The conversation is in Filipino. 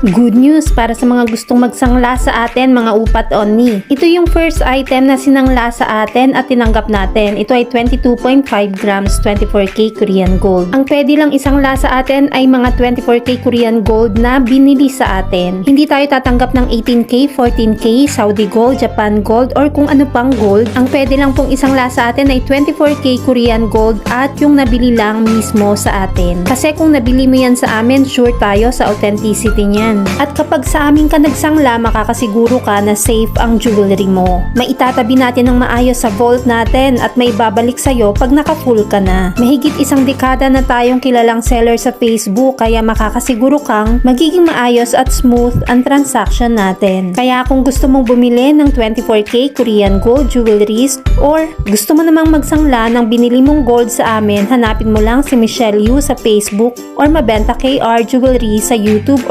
Good news para sa mga gustong magsangla sa atin mga upat onni. Ito yung first item na sinangla sa atin at tinanggap natin. Ito ay 22.5 grams 24k Korean gold. Ang pwede lang isangla sa atin ay mga 24k Korean gold na binili sa atin. Hindi tayo tatanggap ng 18k, 14k, Saudi gold, Japan gold, or kung ano pang gold. Ang pwede lang pong isangla sa atin ay 24k Korean gold at yung nabili lang mismo sa atin. Kasi kung nabili mo yan sa amin, sure tayo sa authenticity niyan. At kapag sa amin ka nagsangla, makakasiguro ka na safe ang jewelry mo. Maitatabi natin ng maayos sa vault natin at may babalik sa'yo pag naka-full ka na. Mahigit isang dekada na tayong kilalang seller sa Facebook kaya makakasiguro kang magiging maayos at smooth ang transaction natin. Kaya kung gusto mong bumili ng 24k Korean gold jewelries or gusto mo namang magsangla ng binili mong gold sa amin, hanapin mo lang si Michelle Yu sa Facebook or Mabenta KR Jewelry sa YouTube or